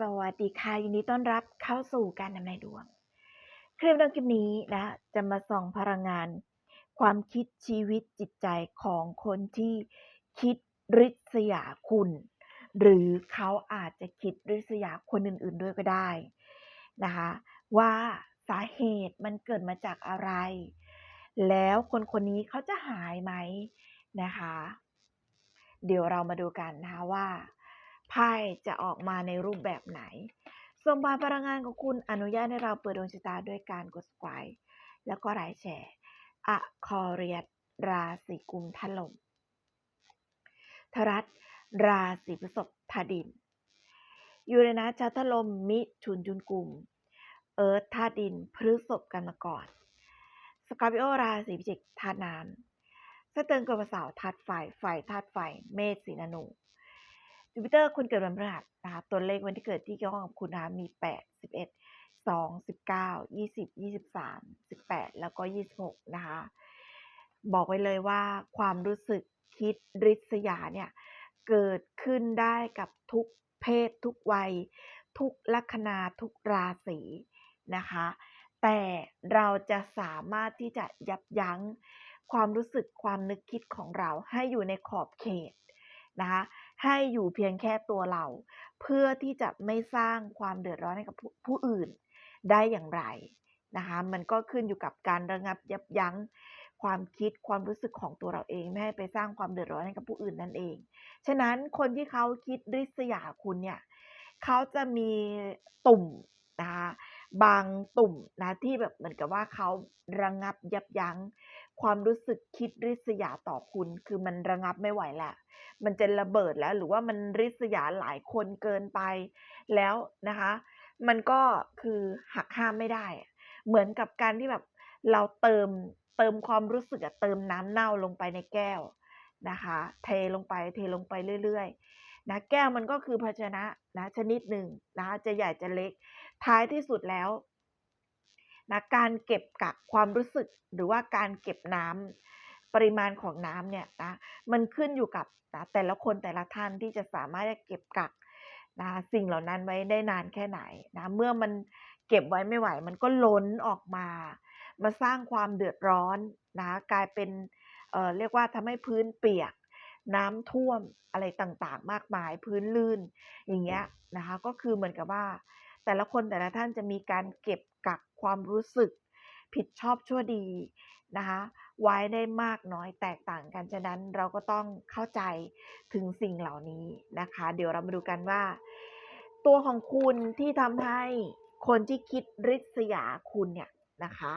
สวัสดีค่ะยินดีต้อนรับเข้าสู่การทำนายดวง คลิปดีโอคลิปนี้นะจะมาส่องพลังงาน ความคิดชีวิตจิตใจของคนที่คิดริษยาคุณ หรือเขาอาจจะคิดริษยาคนอื่น ๆด้วยก็ได้นะคะว่าสาเหตุมันเกิดมาจากอะไร แล้วคนคนนี้เขาจะหายไหมนะคะ เดี๋ยวเรามาดูกันนะคะว่า ไพ่จะออกมาในรูปแบบไหนส่งมาพลังงานของคุณอนุญาตให้เราเปิดดวงชะตาด้วยการกด subscribe แล้วก็ไลค์แชร์อะคอเรียสราศีกุมถล่มทรัสราศีพฤษภธาดิน ยูเรนัสชาตลม มิถุนจุนกลุ่ม เอิร์ธธาดิน พฤษภกันมาก่อน สกอร์ปิโอราศีพิจิกธาตุน้ำสเติร์กับเสาร์ธาตุไฟ ไฟธาตุไฟ เมษสีนนู จูปิเตอร์คุณเกิดวันพฤหัสนะคะตัวเลขวันที่เกิดที่เกี่ยวข้องกับคุณนะคะมี 8 11 2 19 20 23 18 แล้วก็ 26 นะคะ บอกไว้เลยว่าความรู้สึกคิดริษยาเนี่ย เกิดขึ้นได้กับทุกเพศ ทุกวัย ทุกลัคนาทุกราศีนะคะ แต่เราจะสามารถที่จะยับยั้งความรู้สึกความนึกคิดของเราให้อยู่ในขอบเขตนะคะ ให้อยู่เพียงแค่ตัวเรา เพื่อที่จะไม่สร้างความเดือดร้อนให้กับผู้ผู้อื่นได้อย่างไรนะคะมันก็ขึ้นอยู่กับการระงับยับยั้งความคิดความรู้สึกของตัวเราเองไม่ให้ไปสร้างความเดือดร้อนให้กับผู้อื่นนั่นเอง ฉะนั้นคนที่เขาคิดริษยาคุณเนี่ยเขาจะมีตุ่มนะคะบางตุ่มนะที่แบบเหมือนกับว่าเขาระงับยับยั้ง ความรู้สึกคิดริษยาต่อคุณ คือมันระงับไม่ไหวแล้วมันจะระเบิดแล้ว หรือว่ามันริษยาหลายคนเกินไปแล้วนะคะ มันก็คือหักห้ามไม่ได้ เหมือนกับการที่แบบเราเติมเติมความรู้สึกเติมน้ำเน่าลงไปในแก้วนะคะ เทลงไปเทลงไปเรื่อยๆนะแก้วมันก็คือภาชนะนะชนิดหนึ่งนะะจะใหญ่จะเล็กท้ายที่สุดแล้ว นะการเก็บกักความรู้สึกหรือว่าการเก็บน้ำปริมาณของน้ำเนี่ยนะมันขึ้นอยู่กับนะแต่ละคนแต่ละท่านที่จะสามารถจะเก็บกักนะสิ่งเหล่านั้นไว้ได้นานแค่ไหนนะเมื่อมันเก็บไว้ไม่ไหว มันก็ล้นออกมา มาสร้างความเดือดร้อนนะกลายเป็นเเรียกว่าทำให้พื้นเปียก น้ำท่วมอะไรต่างๆ มากมายพื้นลื่น อย่างเงี้ยนะคะก็คือเหมือนกับว่า แต่ละคนแต่ละท่านจะมีการเก็บกัก ความรู้สึก ผิดชอบชั่วดีนะคะไว้ได้มากน้อยแตกต่างกันฉะนั้นเราก็ต้องเข้าใจถึงสิ่งเหล่านี้นะคะ เดี๋ยวเรามาดูกันว่า ตัวของคุณที่ทำให้คนที่คิดริษยาคุณเนี่ยนะคะ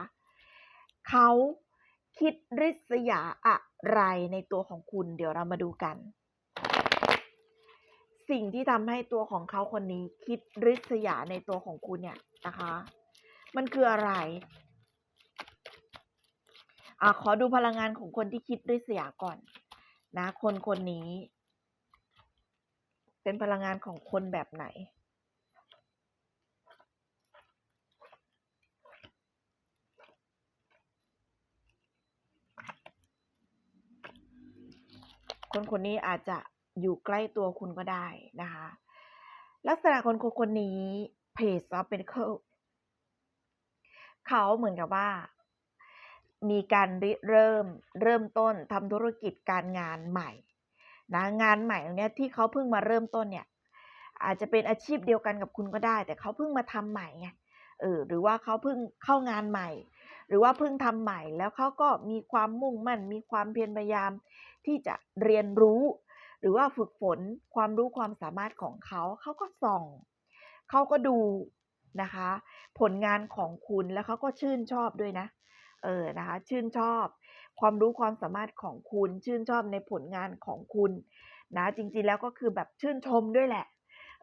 เขาคิดริษยาอะไรในตัวของคุณ เดี๋ยวเรามาดูกัน สิ่งที่ทำให้ตัวของเขาคนนี้คิดริษยาในตัวของคุณเนี่ยนะคะ มันคืออะไร อะขอดูพลังงานของคนที่คิดริษยาก่อน นะ คนคนนี้ เป็นพลังงานของคนแบบไหนคนคนนี้อาจจะอยู่ใกล้ตัวคุณก็ได้นะคะ ลักษณะคนคนนี้เพจซอฟเป็นเเขาเหมือนกับว่า มีการริเริ่มเริ่มต้นทำธุรกิจการงานใหม่นะงานใหม่ตรงเนี้ยที่เขาเพิ่งมาเริ่มต้นเนี่ย อาจจะเป็นอาชีพเดียวกันกับคุณก็ได้ แต่เขาเพิ่งมาทำใหม่ไงเออหรือว่าเขาเพิ่งเข้างานใหม่ หรือว่าเพิ่งทำใหม่แล้วเขาก็มีความมุ่งมั่น มีความเพียรพยายามที่จะเรียนรู้ หรือว่าฝึกฝนความรู้ความสามารถของเขาเขาก็ส่องเขาก็ดู นะคะ ผลงานของคุณแล้วเขาก็ชื่นชอบด้วยนะเออนะคะ ชื่นชอบ ความรู้ความสามารถของคุณ ชื่นชอบในผลงานของคุณนะจริงๆแล้วก็คือแบบชื่นชมด้วยแหละ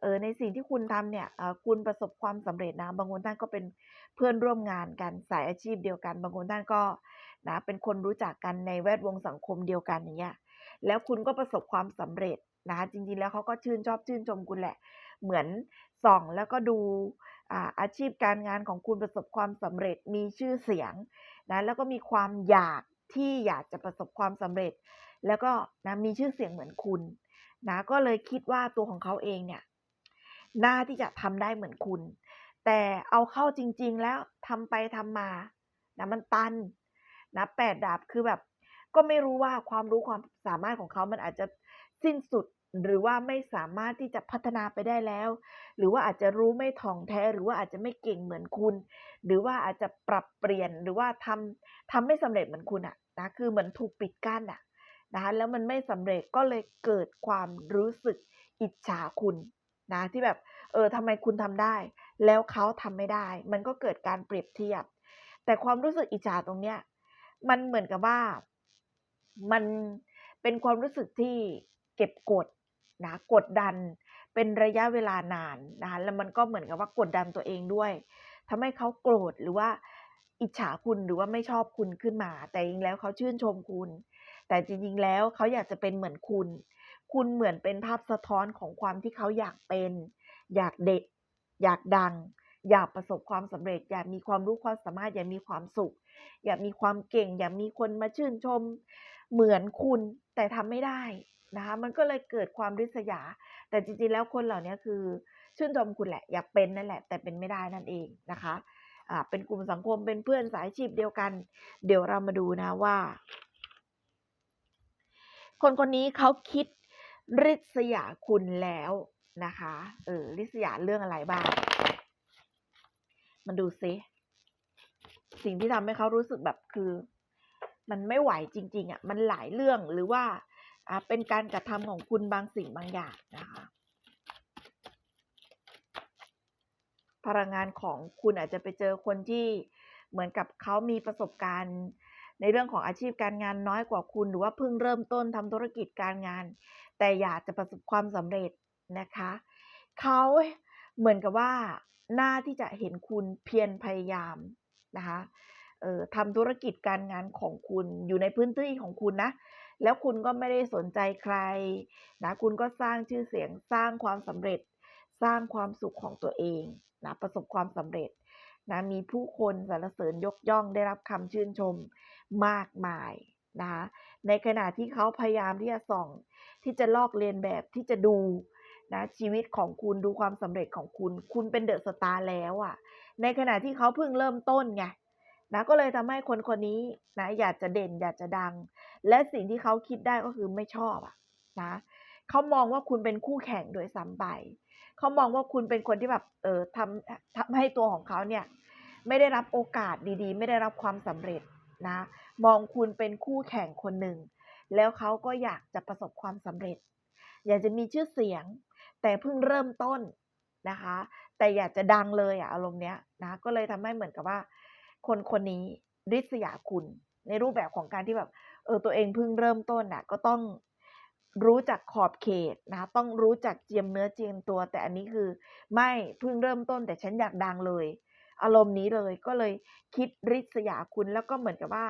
เออในสิ่งที่คุณทำเนี่ยคุณประสบความสำเร็จนะบางคนท่านก็เป็นเพื่อนร่วมงานกันสายอาชีพเดียวกัน บางคนท่านก็นะเป็นคนรู้จักกันในแวดวงสังคมเดียวกันอย่างเงี้ยแล้วคุณก็ประสบความสำเร็จนะจริงๆแล้วเขาก็ชื่นชอบชื่นชมคุณแหละ เหมือนส่องแล้วก็ดู อาอาชีพการงานของคุณประสบความสำเร็จมีชื่อเสียงนะแล้วก็มีความอยากที่อยากจะประสบความสำเร็จ แล้วก็นะมีชื่อเสียงเหมือนคุณนะก็เลยคิดว่าตัวของเขาเองเนี่ยน้าที่จะทำได้เหมือนคุณ แต่เอาเข้าจริง ๆ แล้วทำไปทำมานะมันตันนะแปดดาบคือแบบ ก็ไม่รู้ว่าความรู้ความสามารถของเขามันอาจจะสิ้นสุด หรือว่าไม่สามารถที่จะพัฒนาไปได้แล้ว หรือว่าอาจจะรู้ไม่ถ่องแท้หรือว่าอาจจะไม่เก่งเหมือนคุณ หรือว่าอาจจะปรับเปลี่ยนหรือว่าทำทำไม่สำเร็จเหมือนคุณอะนะคือเหมือนถูกปิดกั้นอะนะคะแล้วมันไม่สำเร็จก็เลยเกิดความรู้สึกอิจฉาคุณนะที่แบบเออทำไมคุณทำได้ แล้วเขาทำไม่ได้ มันก็เกิดการเปรียบเทียบ แต่ความรู้สึกอิจฉาตรงเนี้ยมันเหมือนกับว่ามันเป็นความรู้สึกที่เก็บกด นะกดดันเป็นระยะเวลานานนะคะแล้วมันก็เหมือนกับว่ากดดันตัวเองด้วยทำให้เขาโกรธหรือว่าอิจฉาคุณหรือว่าไม่ชอบคุณขึ้นมา แต่จริงแล้วเขาชื่นชมคุณ แต่จริงๆแล้วเขาอยากจะเป็นเหมือนคุณ คุณเหมือนเป็นภาพสะท้อนของความที่เขาอยากเป็น อยากเด็ก อยากดัง อยากประสบความสำเร็จ อยากมีความรู้ความสามารถ อยากมีความสุข อยากมีความเก่ง อยากมีคนมาชื่นชมเหมือนคุณแต่ทำไม่ได้ นะคะมันก็เลยเกิดความริษยา แต่จริงๆแล้วคนเหล่านี้คือชื่นชมคุณแหละอยากเป็นนั่นแหละ แต่เป็นไม่ได้นั่นเองนะคะเป็นกลุ่มสังคมเป็นเพื่อนสายชีพเดียวกัน เดี๋ยวเรามาดูนะว่า คนคนนี้เขาคิดริษยาคุณแล้วนะคะเออริษยาเรื่องอะไรบ้างมาดูซิสิ่งที่ทำให้เขารู้สึกแบบคือ มันไม่ไหวจริง ๆอะมันหลายเรื่องหรือว่า เป็นการกระทำของคุณบางสิ่งบางอย่างนะคะ พลังงานของคุณอาจจะไปเจอคนที่เหมือนกับเขามีประสบการณ์ในเรื่องของอาชีพการงานน้อยกว่าคุณ หรือว่าเพิ่งเริ่มต้นทำธุรกิจการงาน แต่อยากจะประสบความสำเร็จนะคะ เขาเหมือนกับว่าหน้าที่จะเห็นคุณเพียรพยายามนะคะออทำธุรกิจการงานของคุณอยู่ในพื้นที่ของคุณนะ แล้วคุณก็ไม่ได้สนใจใครนะคุณก็สร้างชื่อเสียงสร้างความสำเร็จ สร้างความสุขของตัวเองนะประสบความสำเร็จนะมีผู้คนสรรเสริญยกย่องได้รับคำชื่นชมมากมายนะคะในขณะที่เขาพยายามที่จะส่อง ที่จะลอกเลียนแบบที่จะดูนะชีวิตของคุณดูความสำเร็จของคุณ คุณเป็นเดอะสตาร์แล้วอะในขณะที่เขาเพิ่งเริ่มต้นไง นะก็เลยทำให้คนคนนี้นะอยากจะเด่นอยากจะดัง และสิ่งที่เขาคิดได้ก็คือไม่ชอบอะนะเขามองว่าคุณเป็นคู่แข่งโดยซ้ำไปเขามองว่าคุณเป็นคนที่แบบเออทำทำให้ตัวของเขาเนี่ยไม่ได้รับโอกาสดีๆ ไม่ได้รับความสำเร็จนะมองคุณเป็นคู่แข่งคนหนึ่ง แล้วเขาก็อยากจะประสบความสำเร็จ อยากจะมีชื่อเสียง แต่เพิ่งเริ่มต้นนะคะ แต่อยากจะดังเลยอะอารมณ์เนี้ยนะก็เลยทำให้เหมือนกับว่า คนคนนี้ริษยาคุณ ในรูปแบบของการที่แบบ เออตัวเองเพิ่งเริ่มต้นน่ะ ก็ต้องรู้จักขอบเขตนะ ต้องรู้จักเจียมเนื้อเจียมตัว แต่อันนี้คือ ไม่เพิ่งเริ่มต้น แต่ฉันอยากดังเลย อารมณ์นี้เลยก็เลยคิดริษยาคุณแล้วก็เหมือนกับว่า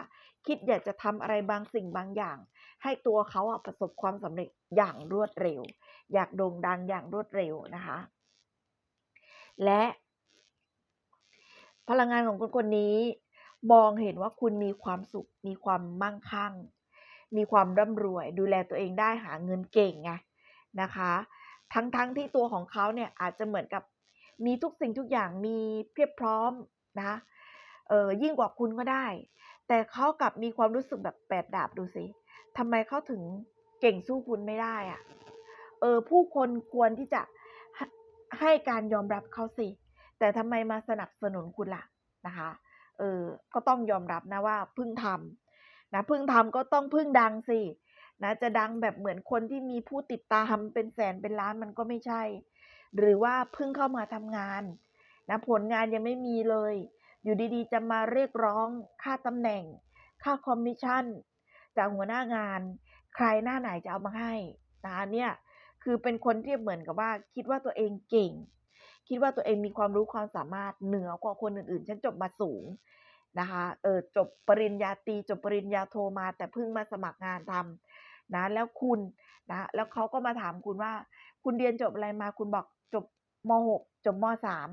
คิดอยากจะทำอะไรบางสิ่งบางอย่าง ให้ตัวเขาอะประสบความสำเร็จอย่างรวดเร็ว อยากโด่งดังอย่างรวดเร็วนะคะ และ พลังงานของคนคนนี้ มองเห็นว่าคุณมีความสุข มีความมั่งคั่ง มีความร่ำรวย ดูแลตัวเองได้หาเงินเก่งไงนะคะ ทั้งๆทที่ตัวของเขาเนี่ยอาจจะเหมือนกับมีทุกสิ่งทุกอย่างมีเพียบพร้อมนะเออยิ่งกว่าคุณก็ได้ แต่เขากลับมีความรู้สึกแบบแปดดาบดูสิทำไมเขาถึงเก่งสู้คุณไม่ได้อะเออผู้คนควรที่จะให้การยอมรับเขาสิ แต่ทำไมมาสนับสนุนคุณล่ะนะคะเออก็ต้องยอมรับนะว่าเพิ่งทำนะเพิ่งทำก็ต้องเพิ่งดังสินะจะดังแบบเหมือนคนที่มีผู้ติดตามเป็นแสนเป็นล้านมันก็ไม่ใช่ หรือว่าเพิ่งเข้ามาทำงานนะผลงานยังไม่มีเลย อยู่ดีๆ จะมาเรียกร้องค่าตำแหน่ง ค่าคอมมิชชั่น จากหัวหน้างาน ใครหน้าไหนจะเอามาให้นะคะเนี่ยคือเป็นคนที่เหมือนกับว่าคิดว่าตัวเองเก่ง คิดว่าตัวเองมีความรู้ความสามารถเหนือกว่าคนอื่นๆ ฉันจบมาสูงนะคะเออจบปริญญาตรีจบปริญญาโทมา แต่เพิ่งมาสมัครงานทำนะแล้วคุณนะแล้วเขาก็มาถามคุณว่า คุณเรียนจบอะไรมาคุณบอกจบม.6 จบม.3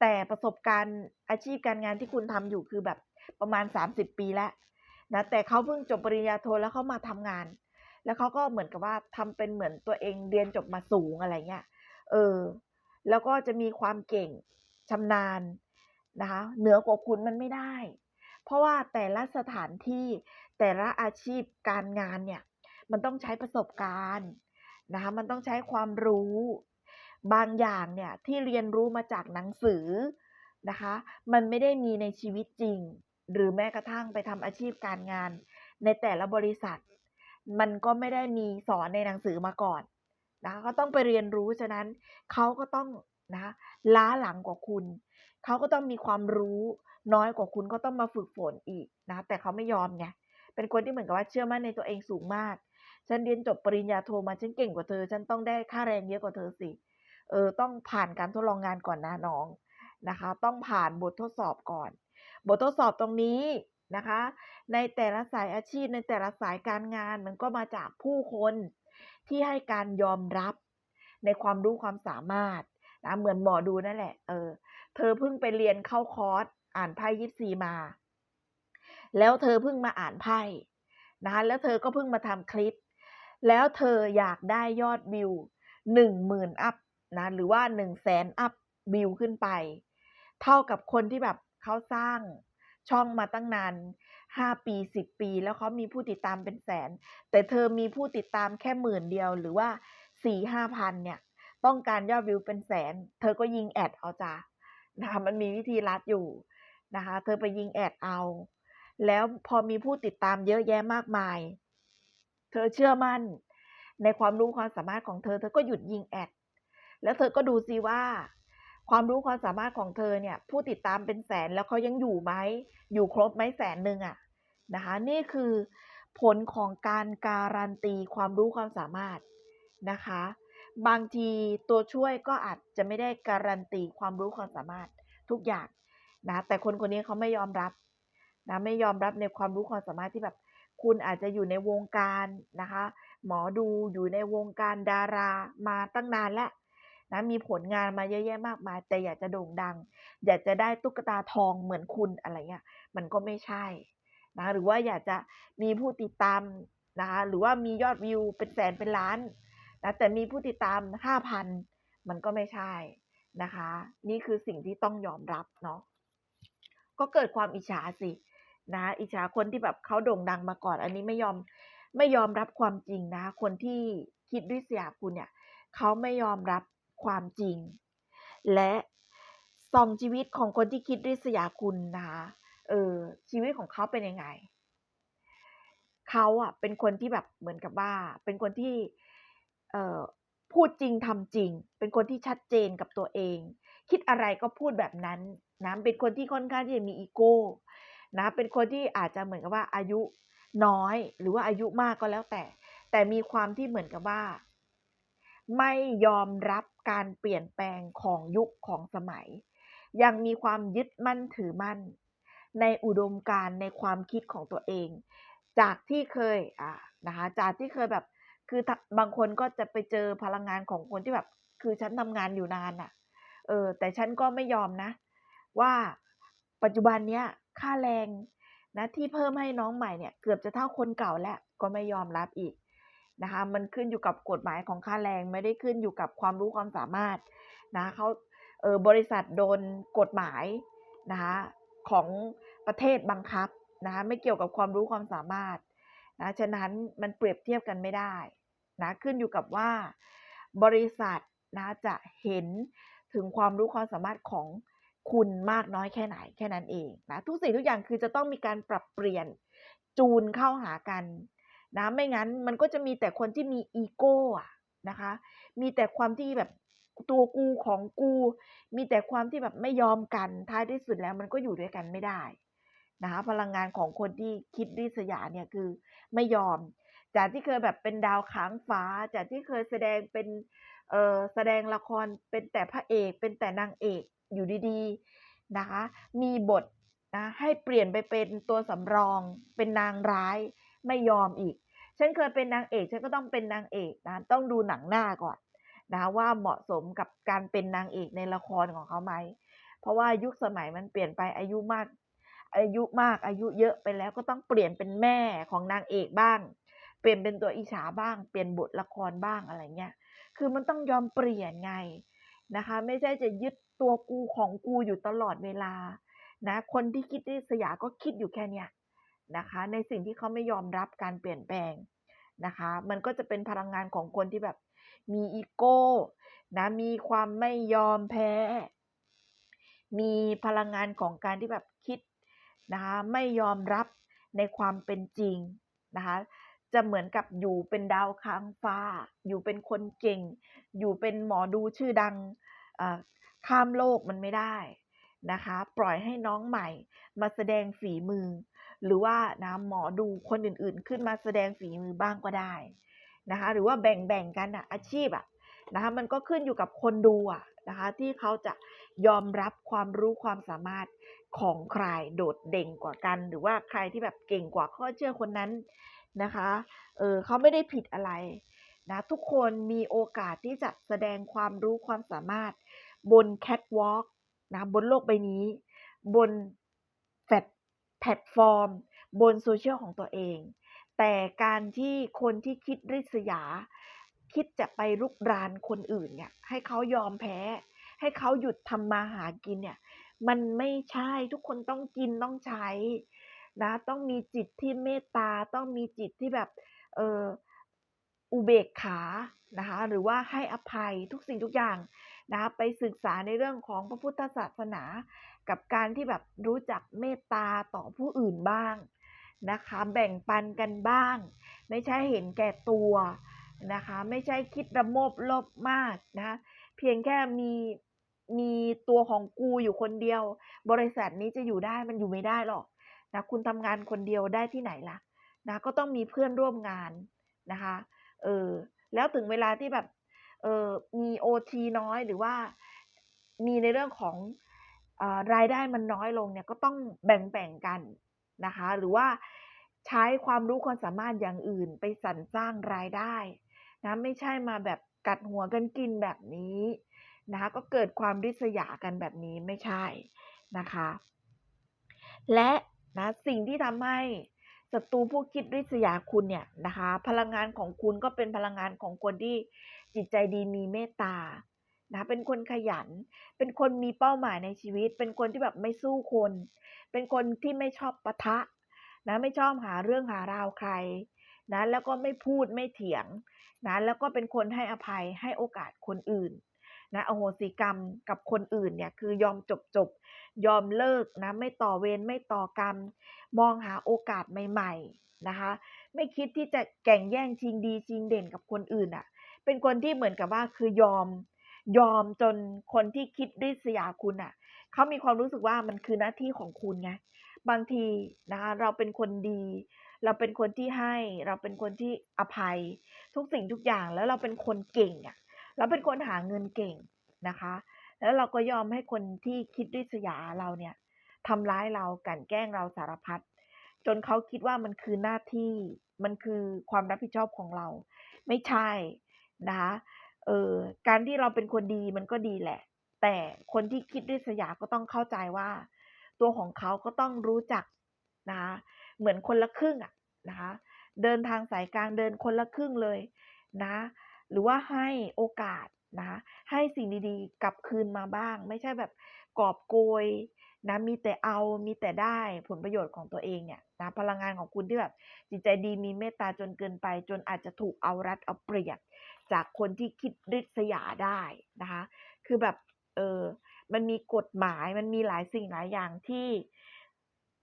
แต่ประสบการณ์อาชีพการงานที่คุณทำอยู่คือแบบประมาณ 30 ปีแล้วนะแต่เขาเพิ่งจบปริญญาโทแล้วเขามาทำงาน แล้วเขาก็เหมือนกับว่าทำเป็นเหมือนตัวเองเรียนจบมาสูงอะไรเงี้ยเออ แล้วก็จะมีความเก่งชำนาญนะคะเหนือกว่าคุณมันไม่ได้ เพราะว่าแต่ละสถานที่แต่ละอาชีพการงานเนี่ยมันต้องใช้ประสบการณ์นะคะมันต้องใช้ความรู้ บางอย่างเนี่ยที่เรียนรู้มาจากหนังสือนะคะมันไม่ได้มีในชีวิตจริง หรือแม้กระทั่งไปทำอาชีพการงานในแต่ละบริษัท มันก็ไม่ได้มีสอนในหนังสือมาก่อน นะก็ต้องไปเรียนรู้ฉะนั้นเขาก็ต้องนะล้าหลังกว่าคุณ เขาก็ต้องมีความรู้น้อยกว่าคุณก็ต้องมาฝึกฝนอีกนะแต่เขาไม่ยอมไงเป็นคนที่เหมือนกับว่าเชื่อมั่นในตัวเองสูงมากฉันเรียนจบปริญญาโทมาฉันเก่งกว่าเธอ ฉันต้องได้ค่าแรงเยอะกว่าเธอสิเออต้องผ่านการทดลองงานก่อนนะน้องนะคะ ต้องผ่านบททดสอบก่อน บททดสอบตรงนี้นะคะ ในแต่ละสายอาชีพในแต่ละสายการงานมันก็มาจากผู้คน ที่ให้การยอมรับในความรู้ความสามารถนะเหมือนหมอดูนั่นแหละ เออ เธอเพิ่งไปเรียนเข้าคอร์สอ่านไพ่ยิปซีมา แล้วเธอเพิ่งมาอ่านไพ่นะแล้วเธอก็เพิ่งมาทำคลิป แล้วเธออยากได้ยอดวิวหนึ่งหมื่นอัพนะหรือว่าหนึ่งแสนอัพวิวขึ้นไป เท่ากับคนที่แบบเขาสร้างช่องมาตั้งนาน ห้าปีสิบปีแล้วเขามีผู้ติดตามเป็นแสน แต่เธอมีผู้ติดตามแค่หมื่นเดียวหรือว่าสี่ห้าพันเนี่ย ต้องการยอดวิวเป็นแสน เธอก็ยิงแอดเอาจ้ะนะคะมันมีวิธีรัดอยู่นะคะ เธอไปยิงแอดเอา แล้วพอมีผู้ติดตามเยอะแยะมากมาย เธอเชื่อมั่น ในความรู้ความสามารถของเธอ เธอก็หยุดยิงแอด แล้วเธอก็ดูซิว่า ความรู้ความสามารถของเธอเนี่ย ผู้ติดตามเป็นแสนแล้วเขายังอยู่ไหมอยู่ครบไหมแสนหนึ่งอะนะคะ นี่คือผลของการการันตีความรู้ความสามารถนะคะ บางทีตัวช่วยก็อาจจะไม่ได้การันตีความรู้ความสามารถทุกอย่างนะแต่คนคนนี้เขาไม่ยอมรับนะไม่ยอมรับในความรู้ความสามารถที่แบบ คุณอาจจะอยู่ในวงการนะคะ หมอดูอยู่ในวงการดารามาตั้งนานแล้ว นะมีผลงานมาเยอะแยะมากมาย แต่อยากจะโด่งดัง อยากจะได้ตุ๊กตาทองเหมือนคุณอะไรเงี้ยมันก็ไม่ใช่นะหรือว่าอยากจะมีผู้ติดตามนะคะหรือว่ามียอดวิวเป็นแสนเป็นล้านนะแต่มีผู้ติดตามห้าพันมันก็ไม่ใช่นะคะ นี่คือสิ่งที่ต้องยอมรับเนาะก็เกิดความอิจฉาสินะอิจฉาคนที่แบบเขาโด่งดังมาก่อน อันนี้ไม่ยอมไม่ยอมรับความจริงนะ คนที่คิดริษยาคุณเนี่ยเขาไม่ยอมรับ ความจริง และส่องชีวิตของคนที่คิดริษยาคุณนะคะเออชีวิตของเขาเป็นยังไงเขาอะเป็นคนที่แบบเหมือนกับว่า เป็นคนที่เอ่อพูดจริงทำจริง เป็นคนที่ชัดเจนกับตัวเอง คิดอะไรก็พูดแบบนั้นนะเป็นคนที่ค่อนข้างที่จะมีอีโก้นะเป็นคนที่อาจจะเหมือนกับว่าอายุน้อยหรือว่าอายุมากก็แล้วแต่ แต่มีความที่เหมือนกับว่า ไม่ยอมรับ การเปลี่ยนแปลงของยุคของสมัย ยังมีความยึดมั่นถือมั่น ในอุดมการณ์ในความคิดของตัวเอง จากที่เคยอ่านะคะจากที่เคยแบบคือบางคนก็จะไปเจอพลังงานของคนที่แบบ คือฉันทำงานอยู่นานอะเออแต่ฉันก็ไม่ยอมนะ ว่าปัจจุบันเนี้ยค่าแรงนะที่เพิ่มให้น้องใหม่เนี่ย เกือบจะเท่าคนเก่าแล้วก็ไม่ยอมรับอีก นะคะมันขึ้นอยู่กับกฎหมายของค่าแรงไม่ได้ขึ้นอยู่กับความรู้ความสามารถนะเขาเออบริษัทโดนกฎหมายนะคะของประเทศบังคับนะคะไม่เกี่ยวกับความรู้ความสามารถนะฉะนั้นมันเปรียบเทียบกันไม่ได้นะขึ้นอยู่กับว่าบริษัทนะจะเห็นถึงความรู้ความสามารถของคุณมากน้อยแค่ไหนแค่นั้นเองนะทุกสิ่งทุกอย่างคือจะต้องมีการปรับเปลี่ยนจูนเข้าหากัน นะไม่งั้นมันก็จะมีแต่คนที่มีอีโก้อะนะคะ มีแต่ความที่แบบตัวกูของกู มีแต่ความที่แบบไม่ยอมกันท้ายที่สุดแล้วมันก็อยู่ด้วยกันไม่ได้นะคะพลังงานของคนที่คิดริษยาเนี่ยคือไม่ยอม จากที่เคยแบบเป็นดาวค้างฟ้า จากที่เคยแสดงเป็นเออแสดงละครเป็นแต่พระเอกเป็นแต่นางเอกอยู่ดีๆนะคะ มีบทนะให้เปลี่ยนไปเป็นตัวสำรองเป็นนางร้าย ไม่ยอมอีก ฉันเคยเป็นนางเอก ฉันก็ต้องเป็นนางเอกนะต้องดูหนังหน้าก่อนนะว่าเหมาะสมกับการเป็นนางเอกในละครของเขาไหม เพราะว่ายุคสมัยมันเปลี่ยนไปอายุมาก อายุมากอายุเยอะไปแล้วก็ต้องเปลี่ยนเป็นแม่ของนางเอกบ้าง เปลี่ยนเป็นตัวอิจฉาบ้าง เปลี่ยนบทละครบ้างอะไรเงี้ย คือมันต้องยอมเปลี่ยนไงนะคะ ไม่ใช่จะยึดตัวกูของกูอยู่ตลอดเวลานะ คนที่คิดริษยาก็คิดอยู่แค่เนี้ย นะคะ ในสิ่งที่เขาไม่ยอมรับการเปลี่ยนแปลงนะคะ มันก็จะเป็นพลังงานของคนที่แบบมีอีโก้นะมีความไม่ยอมแพ้ มีพลังงานของการที่แบบคิดนะคะไม่ยอมรับในความเป็นจริงนะคะจะเหมือนกับอยู่เป็นดาวค้างฟ้า อยู่เป็นคนเก่ง อยู่เป็นหมอดูชื่อดังข้ามโลกมันไม่ได้นะคะ ปล่อยให้น้องใหม่มาแสดงฝีมือ หรือว่านะหมอดูคนอื่นๆ ขึ้นมาแสดงฝีมือบ้างก็ได้นะคะ หรือว่าแบ่งๆกันอะอาชีพอะนะคะมันก็ขึ้นอยู่กับคนดูอะนะคะ ที่เขาจะยอมรับความรู้ความสามารถของใครโดดเด่นกว่ากัน หรือว่าใครที่แบบเก่งกว่าข้อเชื่อคนนั้นนะคะ เออเขาไม่ได้ผิดอะไรนะทุกคนมีโอกาสที่จะแสดงความรู้ความสามารถบนแคทวอล์กนะบนโลกใบนี้ บนแฟล แพลตฟอร์ม บนโซเชียลของตัวเอง แต่การที่คนที่คิดริษยา คิดจะไปรุกรานคนอื่นเนี่ยให้เขายอมแพ้ ให้เขาหยุดทำมาหากินเนี่ยมันไม่ใช่ทุกคนต้องกินต้องใช้นะต้องมีจิตที่เมตตาต้องมีจิตที่แบบเอออุเบกขานะคะหรือว่าให้อภัยทุกสิ่งทุกอย่าง นะไปศึกษาในเรื่องของพระพุทธศาสนา กับการที่แบบรู้จักเมตตาต่อผู้อื่นบ้างนะคะ แบ่งปันกันบ้าง ไม่ใช่เห็นแก่ตัวนะคะ ไม่ใช่คิดระมบลบมากนะเพียงแค่มีมีตัวของกูอยู่คนเดียว บริษัทนี้จะอยู่ได้มันอยู่ไม่ได้หรอกนะคุณทำงานคนเดียวได้ที่ไหนล่ะนะก็ต้องมีเพื่อนร่วมงานนะคะเออแล้วถึงเวลาที่แบบ เออมีโอทีน้อยหรือว่ามีในเรื่องของอรายได้มันน้อยลงเนี่ยก็ต้องแบ่งๆกันนะคะ หรือว่าใช้ความรู้ความสามารถอย่างอื่นไปสรรสร้างรายได้นะไม่ใช่มาแบบกัดหัวกันกินแบบนี้นะคะก็เกิดความริษยากันแบบนี้ไม่ใช่นะคะ และนะสิ่งที่ทำให้ศัตรูผู้คิดริษยาคุณเนี่ยนะคะ พลังงานของคุณก็เป็นพลังงานของคนที่ จิตใจดีมีเมตตานะเป็นคนขยัน เป็นคนมีเป้าหมายในชีวิต เป็นคนที่แบบไม่สู้คน เป็นคนที่ไม่ชอบปะทะนะไม่ชอบหาเรื่องหาราวใครนะแล้วก็ไม่พูดไม่เถียงนะแล้วก็เป็นคนให้อภัยให้โอกาสคนอื่นนะอโหสิกรรมกับคนอื่นเนี่ยคือยอมจบจบยอมเลิกนะไม่ต่อเวรไม่ต่อกรรม มองหาโอกาสใหม่ ๆนะคะ ไม่คิดที่จะแก่งแย่งชิงดีชิงเด่นกับคนอื่นอะ่ะ เป็นคนที่เหมือนกับว่าคือยอมยอมจนคนที่คิดริษยาคุณอะ่ะเขามีความรู้สึกว่ามันคือหน้าที่ของคุณไงบางทีนะคะเราเป็นคนดี เราเป็นคนที่ให้ เราเป็นคนที่อภัย ทุกสิ่งทุกอย่างแล้วเราเป็นคนเก่งอะ่ะ เราเป็นคนหาเงินเก่งนะคะ แล้วเราก็ยอมให้คนที่คิดริษยาเราเนี่ยทำร้ายเรากันแกล้งเราสารพัดจนเขาคิดว่ามันคือหน้าที่ มันคือความรับผิดชอบของเรา ไม่ใช่ นะคะเออการที่เราเป็นคนดีมันก็ดีแหละ แต่คนที่คิดริษยาก็ต้องเข้าใจว่า ตัวของเขาก็ต้องรู้จักนะคะเหมือนคนละครึ่งอะนะคะเดินทางสายกลางเดินคนละครึ่งเลยนะหรือว่าให้โอกาสนะให้สิ่งดีๆกลับคืนมาบ้าง ไม่ใช่แบบกอบโกย นะมีแต่เอามีแต่ได้ผลประโยชน์ของตัวเองเนี่ยนะพลังงานของคุณที่แบบจิตใจดีมีเมตตาจนเกินไป จนอาจจะถูกเอารัดเอาเปรียบจากคนที่คิดริษยาได้นะคะคือแบบเออมันมีกฎหมายมันมีหลายสิ่งหลายอย่างที่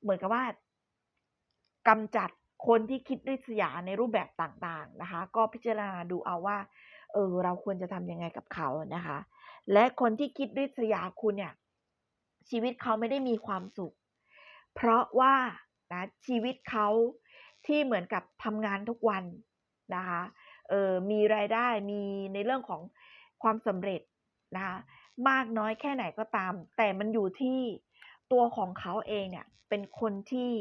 เหมือนกับว่ากำจัดคนที่คิดริษยาในรูปแบบต่างๆนะคะ ก็พิจารณาดูเอาว่าเออเราควรจะทำยังไงกับเขานะคะ และคนที่คิดริษยาคุณเนี่ย ชีวิตเขาไม่ได้มีความสุข เพราะว่านะชีวิตเขาที่เหมือนกับทำงานทุกวันนะคะเออมีรายได้มีในเรื่องของความสำเร็จนะคะมากน้อยแค่ไหนก็ตาม แต่มันอยู่ที่ตัวของเขาเองเนี่ยเป็นคนที่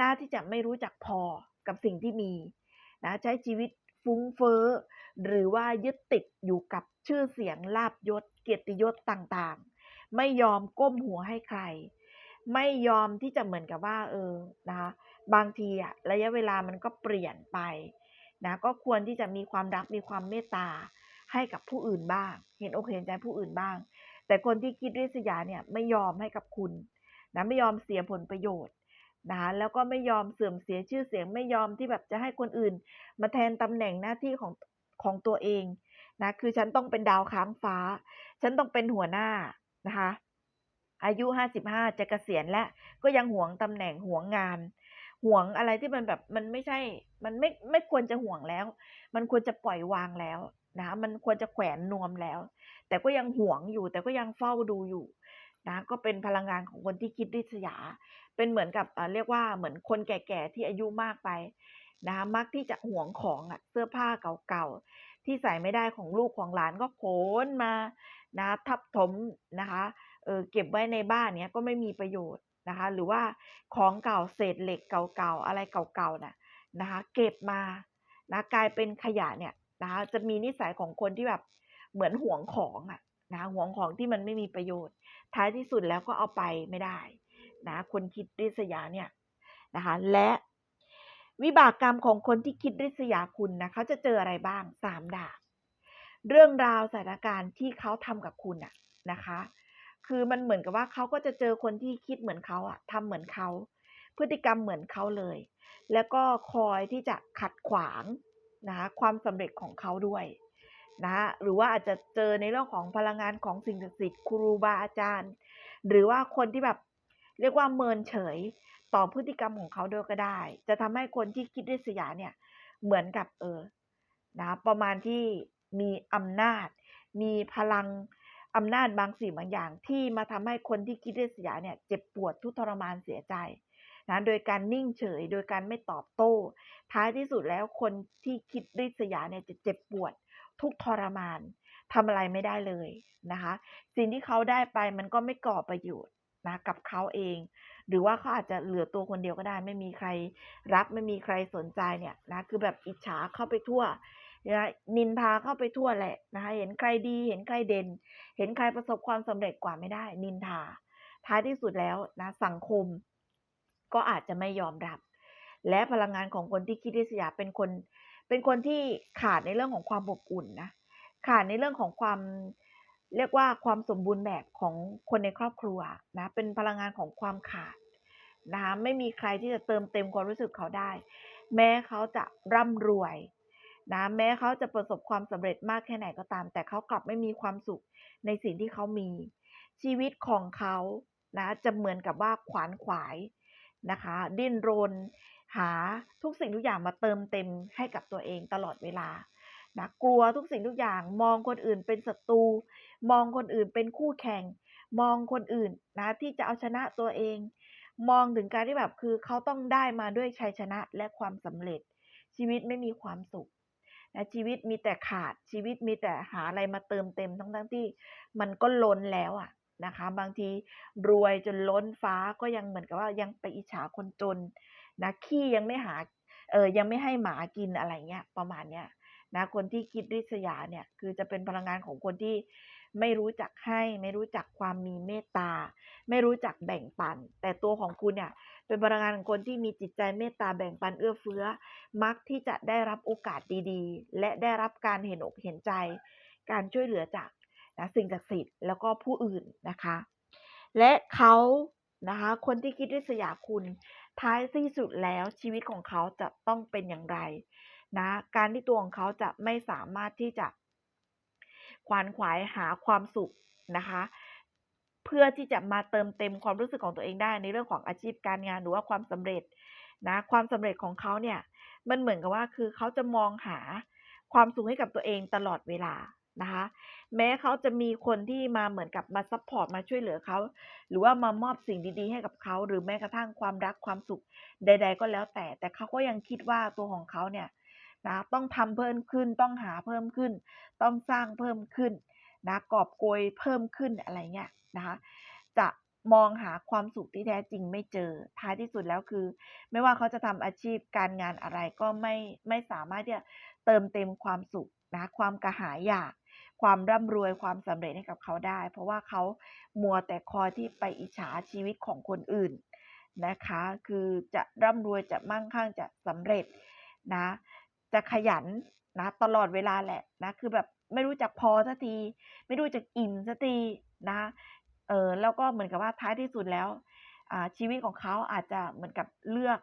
น่าที่จะไม่รู้จักพอกับสิ่งที่มีนะใช้ชีวิตฟุ้งเฟ้อ หรือว่ายึดติดอยู่กับชื่อเสียงลาบยศ เกียรติยศต่างๆ ไม่ยอมก้มหัวให้ใคร ไม่ยอมที่จะเหมือนกับว่า เออนะคะบางทีอะระยะเวลามันก็เปลี่ยนไปนะก็ควรที่จะมีความรักมีความเมตตาให้กับผู้อื่นบ้าง เห็นอกเห็นใจผู้อื่นบ้าง แต่คนที่คิดริษยาเนี่ยไม่ยอมให้กับคุณนะไม่ยอมเสียผลประโยชน์นะคะแล้วก็ไม่ยอมเสื่อมเสียชื่อเสียงไม่ยอมที่แบบจะให้คนอื่น มาแทนตำแหน่งหน้าที่ของของตัวเองนะคือฉันต้องเป็นดาวค้างฟ้า ฉันต้องเป็นหัวหน้า นะคะ อายุห้าสิบห้าจะเกษียณและก็ยังหวงตำแหน่งหวงงานหวงอะไรที่มันแบบมันไม่ใช่ มันไม่ไม่ควรจะห่วงแล้ว มันควรจะปล่อยวางแล้วนะ มันควรจะแขวนนวมแล้ว แต่ก็ยังห่วงอยู่ แต่ก็ยังเฝ้าดูอยู่นะ ก็เป็นพลังงานของคนที่คิดริษยา เป็นเหมือนกับเรียกว่าเหมือนคนแก่ๆที่อายุมากไปนะคะมักที่จะห่วงของอะเสื้อผ้าเก่าๆ ที่ใส่ไม่ได้ของลูกของหลานก็โขนมานะทับถมนะคะเออเก็บไว้ในบ้านเนี้ยก็ไม่มีประโยชน์นะคะ หรือว่าของเก่าเศษเหล็กเก่าๆอะไรเก่าๆน่ะนะคะ เก็บมานะกลายเป็นขยะเนี่ยนะคะจะมีนิสัยของคนที่แบบเหมือนห่วงของอะนะห่วงของที่มันไม่มีประโยชน์ ท้ายที่สุดแล้วก็เอาไปไม่ได้นะคนคิดริษยาเนี่ยนะคะและ วิบากกรรมของคนที่คิดริษยาคุณนะเขาจะเจออะไรบ้างสามดาบเรื่องราวสถานการณ์ที่เขาทำกับคุณอะนะคะ คือมันเหมือนกับว่าเขาก็จะเจอคนที่คิดเหมือนเขาอะทำเหมือนเขา พฤติกรรมเหมือนเขาเลย แล้วก็คอยที่จะขัดขวางนะคะความสำเร็จของเขาด้วยนะหรือว่าอาจจะเจอในเรื่องของพลังงานของสิ่งศักดิ์สิทธิ์ครูบาอาจารย์ หรือว่าคนที่แบบ เรียกว่าเมินเฉยต่อพฤติกรรมของเขาด้วยก็ได้ จะทำให้คนที่คิดริษยาเนี่ยเหมือนกับเออนะประมาณที่มีอำนาจ มีพลังอำนาจบางสิ่งบางอย่าง ที่มาทำให้คนที่คิดริษยาเนี่ยเจ็บปวดทุกทรมานเสียใจนะโดยการนิ่งเฉย โดยการไม่ตอบโต้ ท้ายที่สุดแล้วคนที่คิดริษยาเนี่ยจะเจ็บปวด ทุกทรมานทำอะไรไม่ได้เลยนะคะ สิ่งที่เขาได้ไปมันก็ไม่ก่อประโยชน์ นะกับเขาเอง หรือว่าเขาอาจจะเหลือตัวคนเดียวก็ได้ ไม่มีใครรักไม่มีใครสนใจเนี่ยนะคือแบบอิจฉาเข้าไปทั่วนะนินทาเข้าไปทั่วแหละนะคะเห็นใครดีเห็นใครเด่น เห็นใครประสบความสำเร็จกว่าไม่ได้ นินทา ท้ายที่สุดแล้วนะสังคมก็อาจจะไม่ยอมรับ และพลังงานของคนที่คิดริษยาเป็นคน เป็นคนที่ขาดในเรื่องของความอบอุ่นนะขาดในเรื่องของความ เรียกว่าความสมบูรณ์แบบของคนในครอบครัวนะเป็นพลังงานของความขาดนะคะไม่มีใครที่จะเติมเต็มความรู้สึกเขาได้ แม้เขาจะร่ำรวยนะแม้เขาจะประสบความสำเร็จมากแค่ไหนก็ตาม แต่เขากลับไม่มีความสุขในสิ่งที่เขามี ชีวิตของเขานะจะเหมือนกับว่าขวานขวายนะคะ ดิ้นรน หาทุกสิ่งทุกอย่างมาเติมเต็มให้กับตัวเองตลอดเวลา นะกลัวทุกสิ่งทุกอย่าง มองคนอื่นเป็นศัตรู มองคนอื่นเป็นคู่แข่ง มองคนอื่นนะที่จะเอาชนะตัวเอง มองถึงการที่แบบคือเขาต้องได้มาด้วยชัยชนะและความสำเร็จ ชีวิตไม่มีความสุขนะชีวิตมีแต่ขาดชีวิตมีแต่หาอะไรมาเติมเต็มทั้งทั้งที่ มันก็ล้นแล้วอะนะคะ บางทีรวยจนล้นฟ้าก็ยังเหมือนกับว่ายังไปอิจฉาคนจนนะขี้ยังไม่หาเออยังไม่ให้หมากินอะไรเงี้ยประมาณเนี้ย นะคนที่คิดริษยาเนี่ยคือจะเป็นพลังงานของคนที่ไม่รู้จักให้ ไม่รู้จักความมีเมตตา ไม่รู้จักแบ่งปัน แต่ตัวของคุณเนี่ยเป็นพลังงานของคนที่มีจิตใจเมตตาแบ่งปันเอื้อเฟื้อ มักที่จะได้รับโอกาสดีๆ และได้รับการเห็นอกเห็นใจ การช่วยเหลือจากนะสิ่งศักดิ์สิทธิ์แล้วก็ผู้อื่นนะคะ และเขานะคะคนที่คิดริษยาคุณท้ายที่สุดแล้วชีวิตของเขาจะต้องเป็นอย่างไร นะการที่ตัวของเขาจะไม่สามารถที่จะขวานขวายหาความสุขนะคะ เพื่อที่จะมาเติมเต็มความรู้สึกของตัวเองได้ในเรื่องของอาชีพการงานหรือว่าความสำเร็จนะความสำเร็จของเขาเนี่ยมันเหมือนกับว่าคือเขาจะมองหาความสุขให้กับตัวเองตลอดเวลานะคะ แม้เขาจะมีคนที่มาเหมือนกับมาซัพพอร์ตมาช่วยเหลือเขา หรือว่ามามอบสิ่งดีๆ ให้กับเขา หรือแม้กระทั่งความรักความสุขใด ๆ ก็แล้วแต่ แต่เขาก็ยังคิดว่าตัวของเขาเนี่ย นะต้องทำเพิ่มขึ้นต้องหาเพิ่มขึ้น ต้องสร้างเพิ่มขึ้นนะกอบโกยเพิ่มขึ้นอะไรเงี้ยนะคะจะมองหาความสุขที่แท้จริงไม่เจอท้ายที่สุดแล้วคือ ไม่ว่าเขาจะทำอาชีพการงานอะไรก็ไม่ไม่สามารถที่จะเติมเต็มความสุขนะความกระหายอยากความร่ำรวยความสำเร็จให้กับเขาได้ เพราะว่าเขามัวแต่คอยที่ไปอิจฉาชีวิตของคนอื่นนะคะ คือจะร่ำรวยจะมั่งคั่งจะสำเร็จนะ จะขยันนะตลอดเวลาแหละนะคือแบบไม่รู้จักพอสักที ไม่รู้จักอิ่มสักทีนะเออแล้วก็เหมือนกับว่าท้ายที่สุดแล้วชีวิตของเขาอาจจะเหมือนกับเลือก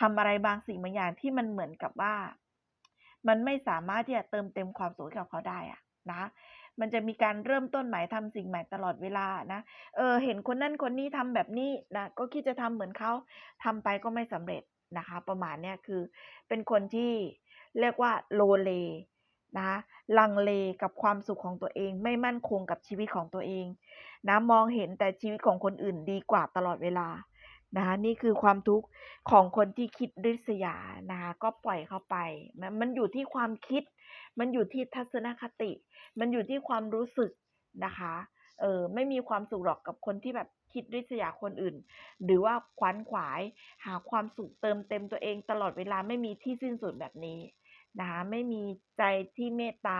ทำอะไรบางสิ่งบางอย่างที่มันเหมือนกับว่า มันไม่สามารถที่จะเติมเต็มความสุขกับเขาได้อะนะ มันจะมีการเริ่มต้นใหม่ทำสิ่งใหม่ตลอดเวลานะ เออ เห็นคนนั้นคนนี้ทำแบบนี้นะ ก็คิดจะทำเหมือนเขาทำไปก็ไม่สำเร็จ นะคะ ประมาณเนี้ยคือเป็นคนที่เรียกว่าโลเลนะคะลังเลกับความสุขของตัวเอง ไม่มั่นคงกับชีวิตของตัวเองนะมองเห็นแต่ชีวิตของคนอื่นดีกว่าตลอดเวลานะคะนี่คือความทุกข์ของคนที่คิดริษยานะคะก็ปล่อยเข้าไปมันมันอยู่ที่ความคิด มันอยู่ที่ทัศนคติ มันอยู่ที่ความรู้สึกนะคะเออไม่มีความสุขหรอกกับคนที่แบบ คิดริษยาคนอื่น หรือว่าขวนขวาย หาความสุขเติมเต็มตัวเองตลอดเวลาไม่มีที่สิ้นสุดแบบนี้นะคะไม่มีใจที่เมตตา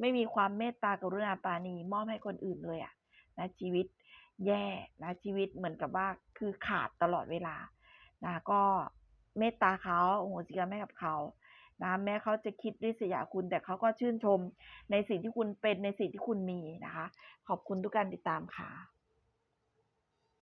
ไม่มีความเมตตากรุณาปาณีมอบให้คนอื่นเลยอะนะชีวิตแย่นะชีวิตเหมือนกับว่าคือขาดตลอดเวลานะก็เมตตาเขาโอ้โหสิกรรมให้กับเขานะแม้เขาจะคิดริษยาคุณแต่เขาก็ชื่นชมในสิ่งที่คุณเป็นในสิ่งที่คุณมีนะคะ ขอบคุณทุกการติดตามค่ะ